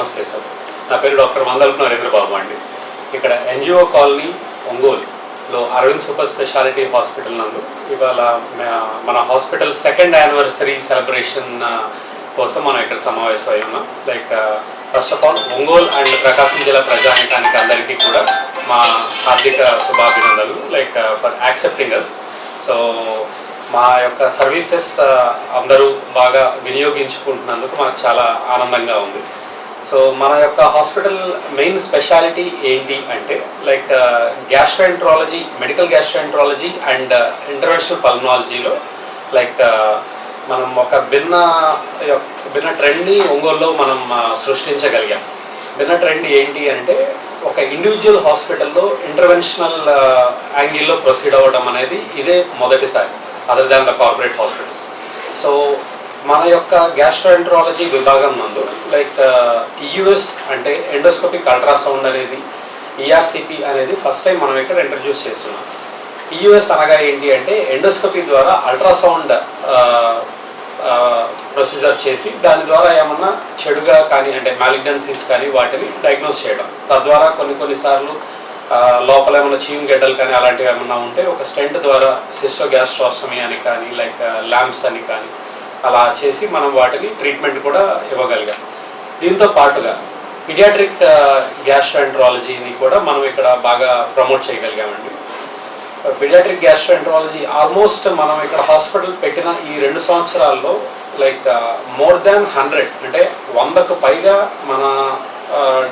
నమస్తే సార్ నా పేరు డాక్టర్ మందల్పు నరేంద్ర బాబు అండి. ఇక్కడ ఎన్జిఓ కాలనీ ఒంగోలులో అరవింద్ సూపర్ స్పెషాలిటీ హాస్పిటల్ నందు ఇవాళ మన హాస్పిటల్ సెకండ్ యానివర్సరీ సెలబ్రేషన్ కోసం మనం ఇక్కడ సమావేశం అయి ఉన్నాం. Like first of all Ongole and Prakasam జిల్లా ప్రజానికానికి అందరికీ కూడా మా హార్దిక శుభాభినందనలు like for accepting us. So మా యొక్క సర్వీసెస్ అందరూ బాగా వినియోగించుకుంటున్నందుకు మాకు చాలా ఆనందంగా ఉంది. సో మన యొక్క హాస్పిటల్ మెయిన్ స్పెషాలిటీ ఏంటి అంటే like gastroenterology medical gastroenterology and uh, international పల్మాలజీలో like uh, మనం ఒక భిన్న యొక్క- భిన్న ట్రెండ్ని ఒంగోలులో మనం uh, సృష్టించగలిగాం. భిన్న ట్రెండ్ ఏంటి అంటే ఒక ఇండివిజువల్ హాస్పిటల్లో ఇంటర్వెన్షనల్ యాంగిల్లో ప్రొసీడ్ అవ్వడం అనేది ఇదే మొదటిసారి other than the corporate hospitals so మన యొక్క గ్యాస్ట్రోఎంట్రాలజీ విభాగం నందు లైక్ యుఎస్ uh, అంటే ఎండోస్కోపిక్ అల్ట్రాసౌండ్ అనేది ఈఆర్సిపి అనేది ఫస్ట్ టైం మనం ఇక్కడ ఇంట్రడ్యూస్ చేస్తున్నాం. ఈయుఎస్ అనగా ఏంటి అంటే ఎండోస్కోపీ ద్వారా అల్ట్రాసౌండ్ ప్రొసీజర్ uh, uh, చేసి దాని ద్వారా ఏమన్నా చెడుగా కానీ అంటే మ్యాలిగ్నెన్సీస్ కానీ వాటిని డయాగ్నోస్ చేయడం. తద్వారా కొన్ని కొన్నిసార్లు లోపల ఏమైనా చీమ్ గడ్డలు కానీ అలాంటివి ఏమన్నా ఉంటే ఒక స్టెంట్ ద్వారా సిస్టోగ్యాస్ట్రాస్టమీ అని కానీ లైక్ ల్యాంప్స్ అని కానీ అలా చేసి మనం వాటిని ట్రీట్మెంట్ కూడా ఇవ్వగలిగాం. దీంతో పాటుగా పిడియాట్రిక్ గ్యాస్ట్రాంట్రాలజీని కూడా మనం ఇక్కడ బాగా ప్రమోట్ చేయగలిగామండి. పిడియాట్రిక్ గ్యాస్ట్రాంట్రాలజీ ఆల్మోస్ట్ మనం ఇక్కడ హాస్పిటల్ పెట్టిన ఈ రెండు సంవత్సరాల్లో లైక్ మోర్ దాన్ హండ్రెడ్ అంటే వందకు పైగా మన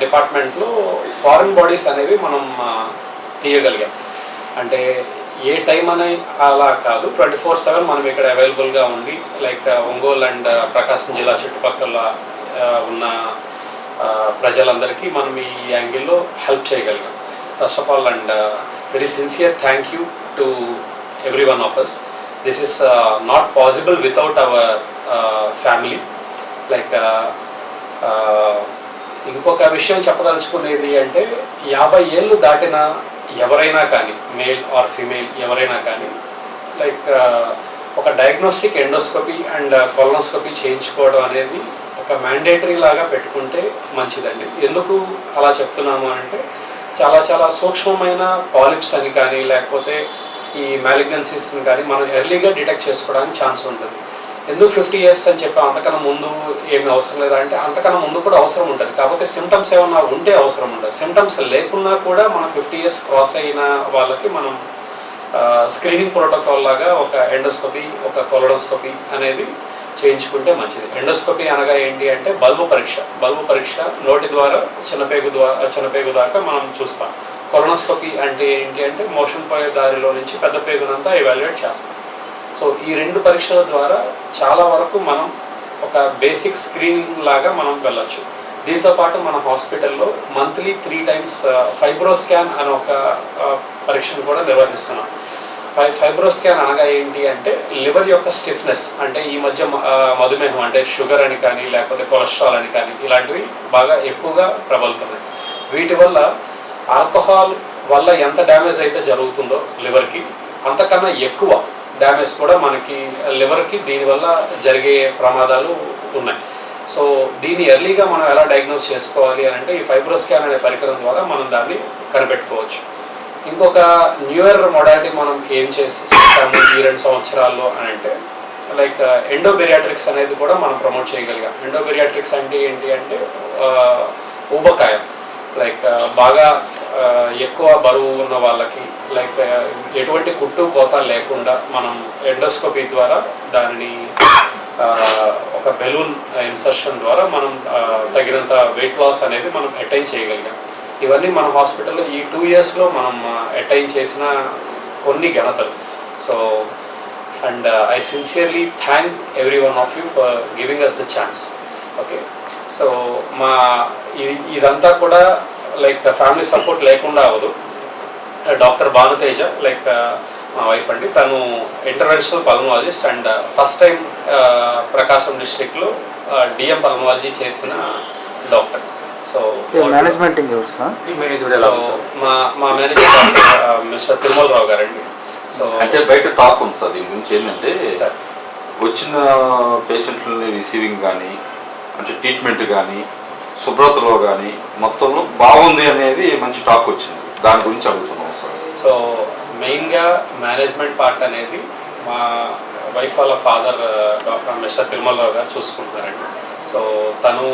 డిపార్ట్మెంట్లో ఫారిన్ బాడీస్ అనేవి మనం తీయగలిగాం. అంటే ఏ టైం అనే అలా కాదు. ట్వంటీ ఫోర్ సెవెన్ మనం ఇక్కడ అవైలబుల్గా ఉండి లైక్ ఒంగోలు అండ్ ప్రకాశం జిల్లా చుట్టుపక్కల ఉన్న ప్రజలందరికీ మనం ఈ యాంగిల్లో హెల్ప్ చేయగలిగాం. First of all and very sincere thank you to every one of us this is not possible without our family like ఇంకొక విషయం చెప్పదలుచుకునేది అంటే యాభై ఏళ్ళు దాటిన ఎవరైనా కానీ మేల్ ఆర్ ఫీమేల్ ఎవరైనా కానీ లైక్ ఒక డయాగ్నోస్టిక్ ఎండోస్కోపీ అండ్ కొలనోస్కోపీ చేయించుకోవడం అనేది ఒక మ్యాండేటరీ లాగా పెట్టుకుంటే మంచిదండి. ఎందుకు అలా చెప్తున్నాము అంటే చాలా చాలా సూక్ష్మమైన పాలిప్స్ అని కానీ లేకపోతే ఈ మ్యాలిగ్నెన్సీస్ని కానీ మనం ఎర్లీగా డిటెక్ట్ చేసుకోవడానికి ఛాన్స్ ఉంటుంది. ఎందుకు ఫిఫ్టీ ఇయర్స్ అని చెప్పి అంతకన్నా ముందు ఏమి అవసరం లేదా అంటే అంతకన్నా ముందు కూడా అవసరం ఉంటుంది. కాకపోతే సిమ్టమ్స్ ఏమన్నా ఉంటే అవసరం ఉండదు. సిమ్టమ్స్ లేకున్నా కూడా మనం ఫిఫ్టీ ఇయర్స్ క్రాస్ అయిన వాళ్ళకి మనం స్క్రీనింగ్ ప్రోటోకాల్ లాగా ఒక ఎండోస్కోపీ ఒక కొలడోస్కోపీ అనేది చేయించుకుంటే మంచిది. ఎండోస్కోపీ అనగా ఏంటి అంటే బల్బు పరీక్ష. బల్బు పరీక్ష నోటి ద్వారా చిన్నపేగు ద్వారా చిన్నపేగు దాకా మనం చూస్తాం. కొలనోస్కోపీ అంటే ఏంటి అంటే మోషన్ పోయే దారిలో నుంచి పెద్ద పేగునంతా ఎవాల్యుయేట్ చేస్తాం. సో ఈ రెండు పరీక్షల ద్వారా చాలా వరకు మనం ఒక బేసిక్ స్క్రీనింగ్ లాగా మనం వెళ్ళొచ్చు. దీంతో పాటు మన హాస్పిటల్లో monthly three times fibro scan అనే ఒక పరీక్షను కూడా నిర్వహిస్తున్నాం. ఫై ఫైబ్రో స్కాన్ అనగా ఏంటి అంటే లివర్ యొక్క స్టిఫ్నెస్ అంటే ఈ మధ్య మధుమేహం అంటే షుగర్ అని కానీ లేకపోతే కొలెస్ట్రాల్ అని కానీ ఇలాంటివి బాగా ఎక్కువగా ప్రబలుతున్నాయి. వీటి వల్ల ఆల్కహాల్ వల్ల ఎంత డ్యామేజ్ అయితే జరుగుతుందో లివర్కి అంతకన్నా ఎక్కువ డ్యామేజ్ కూడా మనకి లివర్కి దీనివల్ల జరిగే ప్రమాదాలు ఉన్నాయి. సో దీన్ని ఎర్లీగా మనం ఎలా డయాగ్నోస్ చేసుకోవాలి అని అంటే ఈ ఫైబ్రోస్కాన్ అనే పరికరం ద్వారా మనం దాన్ని కనిపెట్టుకోవచ్చు. ఇంకొక న్యూయర్ మొడాలిటీ మనం ఏం చేసి చేస్తాము ఈ రెండు సంవత్సరాల్లో అని అంటే లైక్ ఎండోబెరియాట్రిక్స్ అనేది కూడా మనం ప్రమోట్ చేయగలిగాం. ఎండోబెరియాట్రిక్స్ అంటే ఏంటి అంటే ఊబకాయం. లైక్ బాగా ఎక్కువ బరువు ఉన్న వాళ్ళకి లైక్ ఎటువంటి కుట్టు కోత లేకుండా మనం ఎండోస్కోపీ ద్వారా దానిని ఒక బెలూన్ ఇన్సర్షన్ ద్వారా మనం తగినంత వెయిట్ లాస్ అనేది మనం అటైన్ చేయగలిగాం. ఇవన్నీ మన హాస్పిటల్లో ఈ టూ ఇయర్స్లో మనం అటైన్ చేసిన కొన్ని ఘనతలు. So and I sincerely thank every one of you for giving us the chance okay so మా ఇది- ఇదంతా కూడా లైక్ ఫ్యామిలీ సపోర్ట్ లేకుండా అవ్వదు. డాక్టర్ భానుతేజ లైక్ మా వైఫ్ అండి. తను interventional pulmonologist and first time Prakasam డిస్ట్రిక్ట్లో డిఎం పల్మాలజీ చేసిన డాక్టర్ సో మేనేజ్మెంట్ మా మా మేనేజర్ డాక్టర్ మిస్టర్ తిరుమలరావు గారండి. సో అంటే బయట టాక్ ఉంది సార్ దీని గురించి ఏంటంటే సార్ వచ్చిన పేషెంట్లని రిసీవింగ్ కానీ అంటే ట్రీట్మెంట్ కానీ శుభ్రతలో కానీ మొత్తంలో బాగుంది అనేది మంచి టాక్ వచ్చింది. దాని గురించి అడుగుతున్నాం సార్. సో మెయిన్గా మేనేజ్మెంట్ పార్ట్ అనేది మా వైఫ్ వాళ్ళ ఫాదర్ డాక్టర్ మిస్టర్ తిరుమలరావు గారు చూసుకుంటున్నారండి. సో తను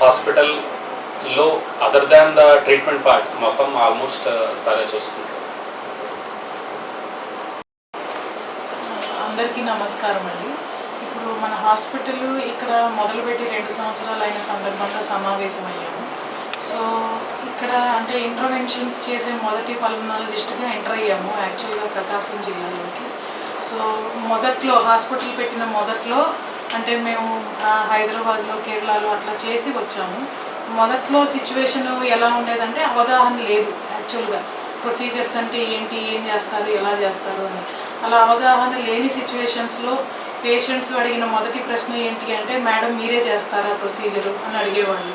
హాస్పిటల్లో other than the treatment part మొత్తం ఆల్మోస్ట్ సరే చూసుకుంటారు అందరికీ నమస్కారం అండి ఇప్పుడు మన హాస్పిటల్ ఇక్కడ మొదలుపెట్టి రెండు సంవత్సరాలు అయిన సందర్భంగా సమావేశమయ్యాము. అంటే ఇంటర్వెన్షన్స్ చేసే మొదటి పల్మనాలజిస్ట్గా ఎంటర్ అయ్యాము యాక్చువల్గా ప్రకాశం జిల్లాలోకి. సో మొదట్లో హాస్పిటల్ పెట్టిన మొదట్లో అంటే మేము హైదరాబాద్లో కేరళలో అట్లా చేసి వచ్చాము. మొదట్లో సిచ్యువేషన్ ఎలా ఉండేదంటే అవగాహన లేదు యాక్చువల్గా ప్రొసీజర్స్ అంటే ఏంటి ఏం చేస్తారు ఎలా చేస్తారు అని. అలా అవగాహన లేని సిచ్యువేషన్స్లో పేషెంట్స్ అడిగిన మొదటి ప్రశ్న ఏంటి అంటే మేడం మీరే చేస్తారా ప్రొసీజరు అని అడిగేవాళ్ళు.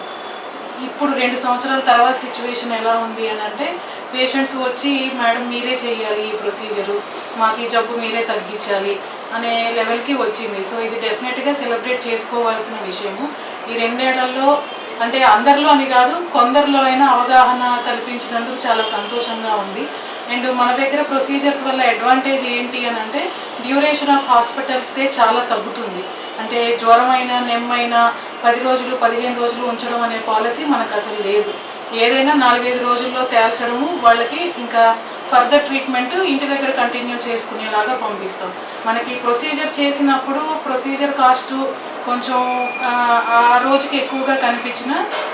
ఇప్పుడు రెండు సంవత్సరాల తర్వాత సిచ్యువేషన్ ఎలా ఉంది అని అంటే పేషెంట్స్ వచ్చి మేడం మీరే చేయాలి ఈ ప్రొసీజరు మాకు ఈ జబ్బు మీరే తగ్గించాలి అనే లెవెల్కి వచ్చింది. సో ఇది డెఫినెట్గా సెలబ్రేట్ చేసుకోవాల్సిన విషయము. ఈ రెండేళ్ళలో అంటే అందరిలో అని కాదు కొందరిలో అయినా అవగాహన కల్పించినందుకు చాలా సంతోషంగా ఉంది. అండ్ మన దగ్గర ప్రొసీజర్స్ వల్ల అడ్వాంటేజ్ ఏంటి అని అంటే డ్యూరేషన్ ఆఫ్ హాస్పిటల్ స్టే చాలా తగ్గుతుంది. అంటే జ్వరం అయినా నెమ్మైనా పది రోజులు పదిహేను రోజులు ఉంచడం అనే పాలసీ మనకు అసలు లేదు. ఏదైనా నాలుగైదు రోజుల్లో తేల్చడము వాళ్ళకి ఇంకా ఫర్దర్ ట్రీట్మెంట్ ఇంటి దగ్గర కంటిన్యూ చేసుకునేలాగా పంపిస్తాం. మనకి ప్రొసీజర్ చేసినప్పుడు ప్రొసీజర్ కాస్ట్ కొంచెం ఆ, ఆ రోజుకి ఎక్కువగా కనిపించిన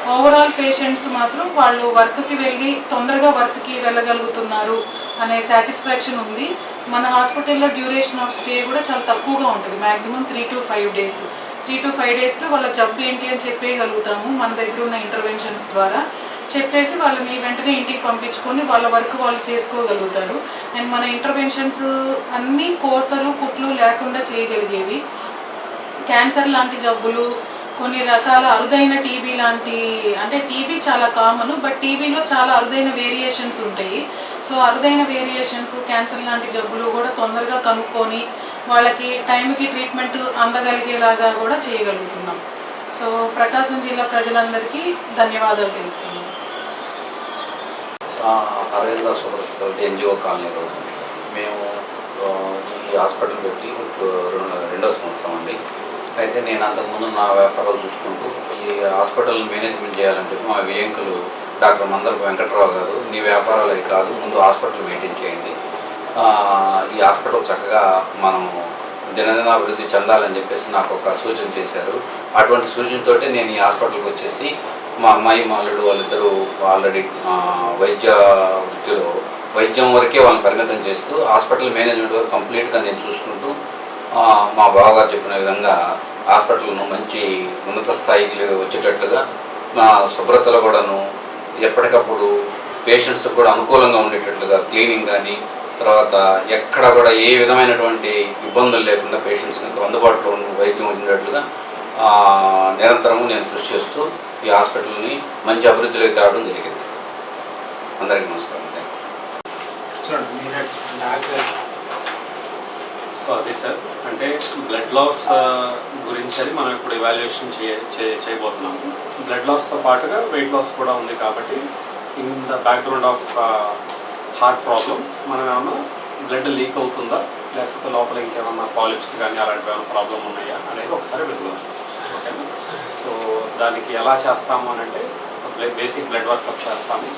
ఓవరాల్ పేషెంట్స్ మాత్రం వాళ్ళు వర్క్కి వెళ్ళి తొందరగా వర్క్కి వెళ్ళగలుగుతున్నారు అనే సాటిస్ఫాక్షన్ ఉంది. మన హాస్పిటల్లో డ్యూరేషన్ ఆఫ్ స్టే కూడా చాలా తక్కువగా ఉంటుంది. Maximum three to five days. Three to five డేస్లో వాళ్ళ జబ్బు ఏంటి అని చెప్పేయగలుగుతాము మన దగ్గర ఉన్న ఇంటర్వెన్షన్స్ ద్వారా. చెప్పేసి వాళ్ళని వెంటనే ఇంటికి పంపించుకొని వాళ్ళ వర్క్ వాళ్ళు చేసుకోగలుగుతారు. అండ్ మన ఇంటర్వెన్షన్స్ అన్నీ కోతలు కుట్లు లేకుండా చేయగలిగేవి. క్యాన్సర్ లాంటి జబ్బులు కొన్ని రకాల అరుదైన టీబీ లాంటి అంటే టీబీ చాలా కామన్ బట్ టీబీలో చాలా అరుదైన వేరియేషన్స్ ఉంటాయి. సో అరుదైన వేరియేషన్స్ క్యాన్సర్ లాంటి జబ్బులు కూడా తొందరగా కనుక్కొని వాళ్ళకి టైంకి ట్రీట్మెంట్ అందగలిగేలాగా కూడా చేయగలుగుతున్నాం. సో ప్రకాశం జిల్లా ప్రజలందరికీ ధన్యవాదాలు తెలుపుతున్నాం. అరవింద ఎన్జిఓ కాలనీలో మేము ఈ హాస్పిటల్ పెట్టి రెండు- రెండో సంవత్సరం అండి. అయితే నేను అంతకుముందు నా వ్యాపారాలు చూసుకుంటూ ఈ హాస్పిటల్ మేనేజ్మెంట్ చేయాలంటే మా వ్యంకులు డాక్టర్ మందరపు వెంకట్రావు గారు నీ వ్యాపారాలు కాదు ముందు హాస్పిటల్ మెయింటైన్ చేయండి. ఈ హాస్పిటల్ చక్కగా మనం దినదిన అభివృద్ధి చెందాలని చెప్పేసి నాకు ఒక సూచన చేశారు. అటువంటి సూచనతో నేను ఈ హాస్పిటల్కి వచ్చేసి మా అమ్మాయి మాలుడు వాళ్ళిద్దరూ ఆల్రెడీ వైద్య వృత్తిలో వైద్యం వరకే వాళ్ళని పరిమితం చేస్తూ హాస్పిటల్ మేనేజ్మెంట్ వరకు కంప్లీట్గా నేను చూసుకుంటూ మా బావగారు చెప్పిన విధంగా హాస్పిటల్ను మంచి ఉన్నత స్థాయికి వచ్చేటట్లుగా నా శుభ్రతలో కూడాను ఎప్పటికప్పుడు పేషెంట్స్ కూడా అనుకూలంగా ఉండేటట్లుగా క్లీనింగ్ కానీ తర్వాత ఎక్కడ కూడా ఏ విధమైనటువంటి ఇబ్బందులు లేకుండా పేషెంట్స్కి అందుబాటులో ఉన్న వైద్యం ఉండేట్లుగా ఆ, నిరంతరము నేను కృషి చేస్తూ ఈ హాస్పిటల్ని మంచి అభివృద్ధిలోకి తేవడం జరిగింది. అందరికీ నమస్కారం. Thank you. సో అది సార్ అంటే బ్లడ్ లాస్ గురించి అని మనం ఇప్పుడు ఎవాల్యుయేషన్ చే చే- చేయబోతున్నాము. బ్లడ్ లాస్తో పాటుగా వెయిట్ లాస్ కూడా ఉంది కాబట్టి in the background of heart problem మనం ఏమన్నా బ్లడ్ లీక్ అవుతుందా? లేకపోతే లోపల ఇంకేమన్నా పాలిప్స్ కానీ అలాంటివి ఏమైనా ప్రాబ్లం ఉన్నాయా అనేది ఒకసారి వెతుకుదాం. ఓకేనా? సో దానికి ఎలా చేస్తాము అని అంటే బేసిక్ బ్లడ్ వర్కప్ చేస్తాము.